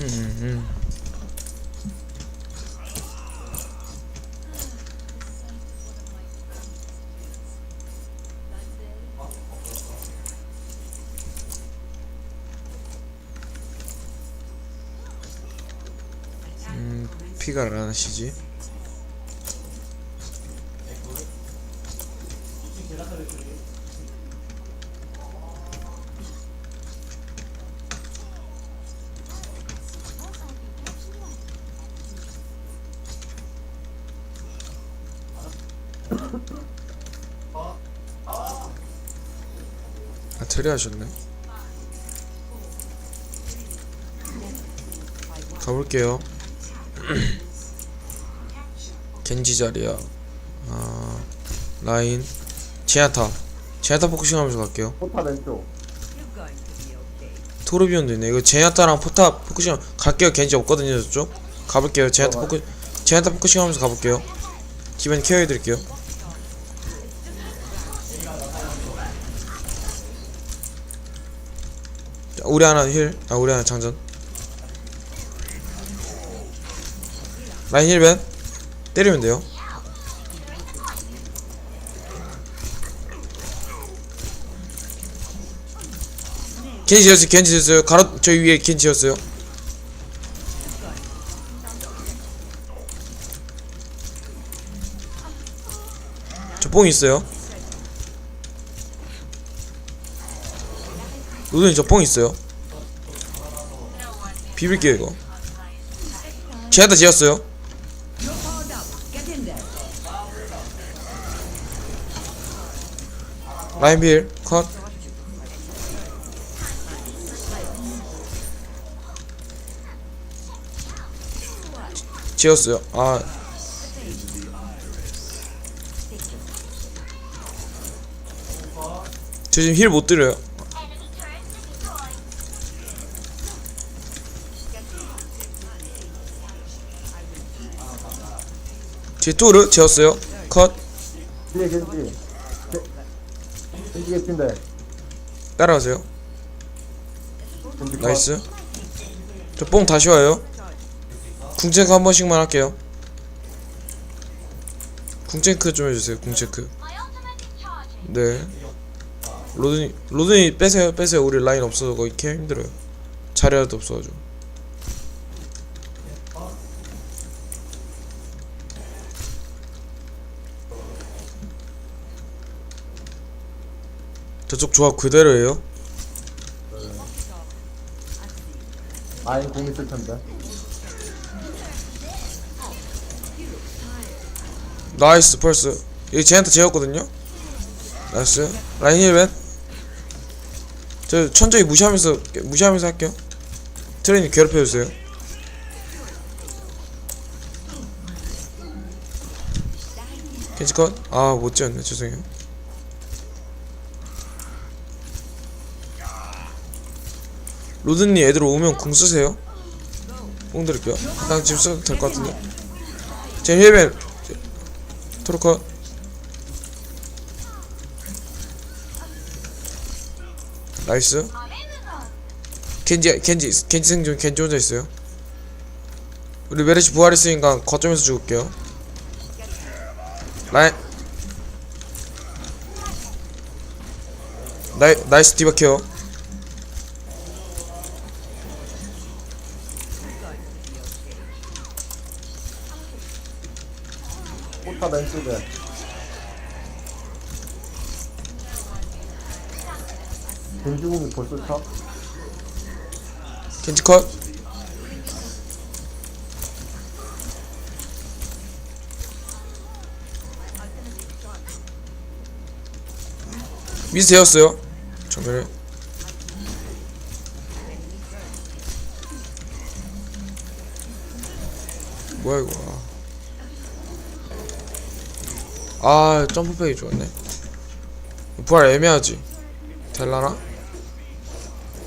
음, 음. 음, 피가 안 나시지? 아, 트리 하셨네. 가볼게요. 겐지 자리야. 아, 라인. 제아타. 제아타 포커싱 하면서 갈게요. 포타 왼쪽 토르비온도 있네. 이거 제아타랑 포타 포커싱 갈게요. 겐지 없거든요, 저쪽. 가볼게요. 제아타 포커 제아타 포커싱 하면서 가볼게요. 기반 케어해 드릴게요. 자, 우리 하나 힐. 아, 우리 하나 장전. 라인 힐벤. 때리면 돼요. 겐지 지었어요. 가로 저 위에 겐지 지었어요. 저 뽕 있어요. 로드님 저뽕 있어요. 비빌게요 이거. 제한다 지었어요. 라인 빌 컷. 지었어요. 아. 저 지금 힐 못 드려요. 제 토르 지었어요. 컷. 뒤에 겐지 게- 겐지 개핀데 따라가세요. 겐지 컷. 나이스. 저 뽕 다시 와요. 궁체크 한 번씩만 할게요. 궁체크 좀 해주세요. 궁체크. 네. 로드니 로드니 빼세요. 빼세요. 우리 라인 없어서 거의 캐 힘들어요. 자리라도 없어가지고. 저쪽 조합 그대로예요. 아인 공 있을 텐데. 나이스 펄스 여기 쟤한테 재웠거든요. 나이스. 라인 힐벤 저 천천히 무시하면서 무시하면서 할게요. 트레이닝 괴롭혀 주세요. 켄치컷. 아 못 지었네. 죄송해요 로드님 애들 오면 궁 쓰세요. 뽕 드릴게요. 난 지금 써도 될 것 같은데. 제 힐벤. 토르컷 나이스. 겐지 겐지 겐지 생존 겐지 혼자 있어요. 우리 메르시 부활했으니까 거점에서 죽을게요. 라인. 나이, 나이스 디바 케어 포타 왼쪽에 겐지 공이 벌써 차? 겐지 컷. 미스 되었어요. 정면에 뭐야 이거 아 점프백이 좋았네. 부활 애매하지? 될라나?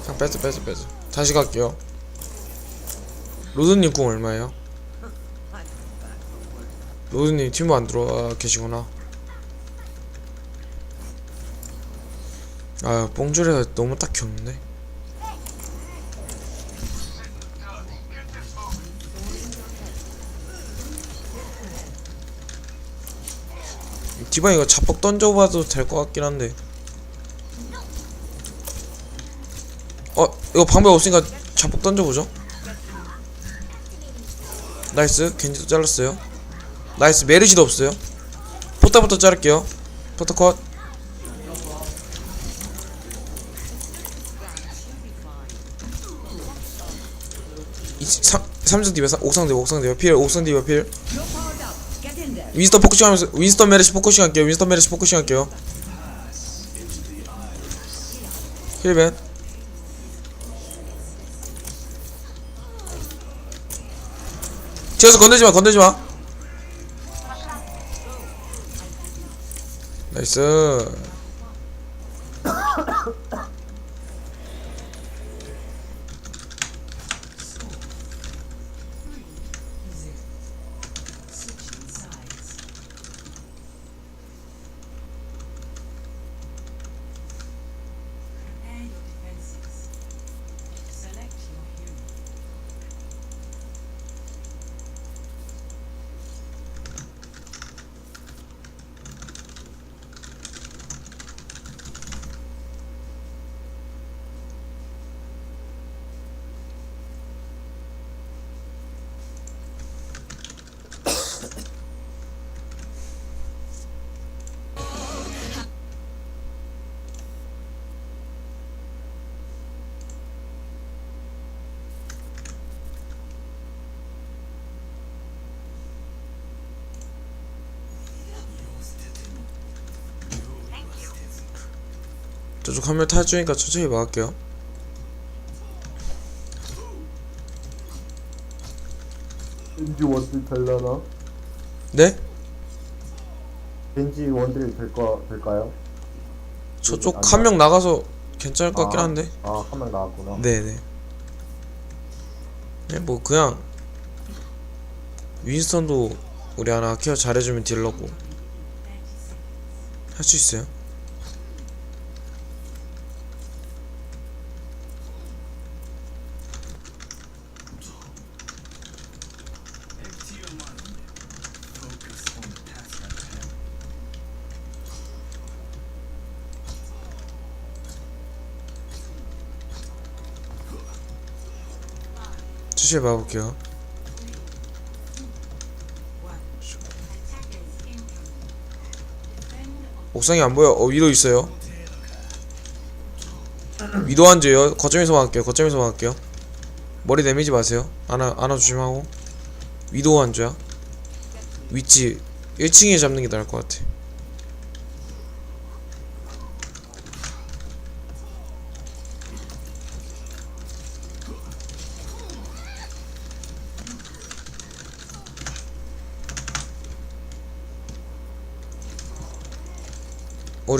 그냥 뺏어 뺏어 뺏어 다시 갈게요. 로드님 궁 얼마예요? 로드님 팀부 안 들어와 계시구나. 아 뽕줄이가 너무 딱히 없네 디바 이거 자폭 던져봐도 될 것 같긴 한데. 어 이거 방법 없으니까 자폭 던져보죠. 나이스. 겐지도 잘랐어요. 나이스. 메르시도 없어요. 포타부터 자를게요. 포타 컷. 이, 삼, 삼성 디바 삼- 옥상 디바 옥상 디바 필 옥상 디바 필 윈스턴 포커싱 하면서 윈스턴 메르시 포커싱 할게요. 윈스턴 메르시 포커싱 할게요. 힐벤. 뒤에서 건들지마 건들지마. 나이스 저쪽 한명 탈주니까 천천히 막을게요 겐지 원딜 될려나? 네? 겐지 원딜 될거 될까요? 저쪽 안한명 나가서 괜찮을 것 같긴 아, 한데 아, 한 명 나왔구나. 네네 네, 뭐 그냥 윈스턴도 우리 하나 케어 잘해주면 딜러고 할 수 있어요 주시해 봐볼게요. 옥상이 안 보여. 어 위도 있어요. 위도 앉아요. 거점에서 막을게요. 거점에서 막을게요. 머리 내밀지 마세요. 안아 안아 조심하고. 위도 앉아요. 위치. 1층에 잡는 게 나을 것 같아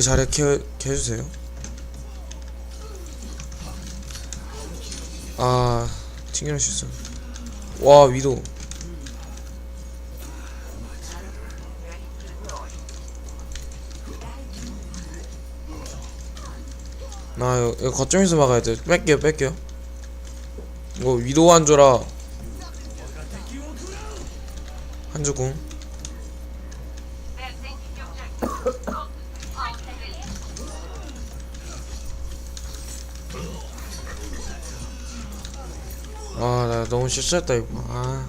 자리 케어 케어 해주세요. 아 튕겨낼 수 있어. 와 위도. 나 이거, 이거 거점에서 막아야 돼. 뺄게요 뺄게요. 이거 위도 한조라. 한조궁 아 나 너무 실수했다 이거. 아